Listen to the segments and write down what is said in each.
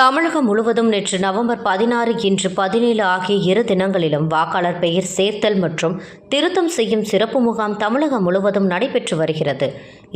தமிழகம் முழுவதும் நேற்று நவம்பர் பதினாறு இன்று பதினேழு ஆகிய இரு தினங்களிலும் வாக்காளர் பெயர் சேர்த்தல் மற்றும் திருத்தம் செய்யும் சிறப்பு முகாம் தமிழகம் முழுவதும் நடைபெற்று வருகிறது.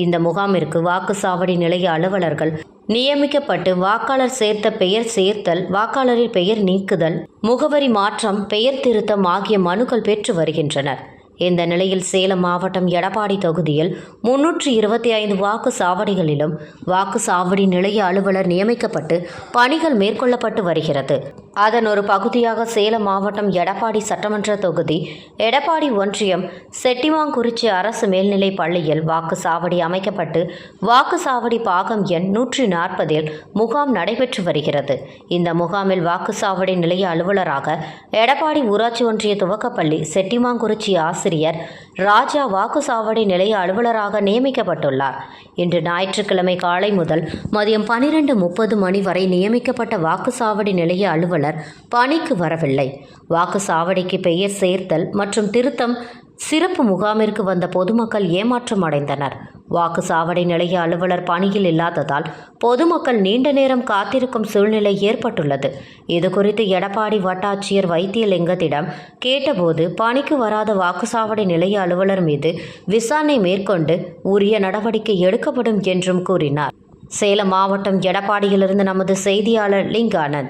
இந்த முகாமிற்கு வாக்குச்சாவடி நிலைய அலுவலர்கள் நியமிக்கப்பட்டு வாக்காளர் சேர்த்த பெயர் சேர்த்தல் வாக்காளரின் பெயர் நீக்குதல் முகவரி மாற்றம் பெயர் திருத்தம் ஆகிய மனுக்கள் பெற்று வருகின்றனர். இந்த நிலையில் சேலம் மாவட்டம் எடப்பாடி தொகுதியில் முன்னூற்றி இருபத்தி ஐந்து வாக்கு சாவடிகளிலும் வாக்கு சாவடி நிலைய அலுவலர் நியமிக்கப்பட்டு பணிகள் மேற்கொள்ளப்பட்டு வருகிறது. அதன் ஒரு பகுதியாக சேலம் மாவட்டம் எடப்பாடி சட்டமன்ற தொகுதி எடப்பாடி ஒன்றியம் செட்டிமாங்குறிச்சி அரசு மேல்நிலைப் பள்ளியில் வாக்கு சாவடி அமைக்கப்பட்டு வாக்கு சாவடி பாகம் எண் நூற்றி நாற்பதில் முகாம் நடைபெற்று வருகிறது. இந்த முகாமில் வாக்கு சாவடி நிலைய அலுவலராக எடப்பாடி ஊராட்சி ஒன்றிய துவக்கப்பள்ளி செட்டிமாங்குறிச்சி ஆசிரியர் ராஜா வாக்குச்சாவடி நிலைய அலுவலராக நியமிக்கப்பட்டுள்ளார். இன்று ஞாயிற்றுக்கிழமை காலை முதல் மதியம் பனிரெண்டு முப்பது மணி வரை நியமிக்கப்பட்ட வாக்குச்சாவடி நிலைய அலுவலர் பணிக்கு வரவில்லை. வாக்குச்சாவடிக்கு பெயர் சேர்த்தல் மற்றும் திருத்தம் சிறப்பு முகாமிற்கு வந்த பொதுமக்கள் ஏமாற்றம் அடைந்தனர் வாக்கு சாவடி நிலைய அலுவலர் பணியில் இல்லாததால் பொதுமக்கள் நீண்ட நேரம் காத்திருக்கும் சூழ்நிலை ஏற்பட்டுள்ளது. இதுகுறித்து எடப்பாடி வட்டாட்சியர் வைத்தியலிங்கத்திடம் கேட்டபோது பணிக்கு வராத வாக்குச்சாவடி நிலைய அலுவலர் மீது விசாரணை மேற்கொண்டு உரிய நடவடிக்கை எடுக்கப்படும் என்றும் கூறினார். சேலம் மாவட்டம் எடப்பாடியிலிருந்து நமது செய்தியாளர் லிங்கானந்த்.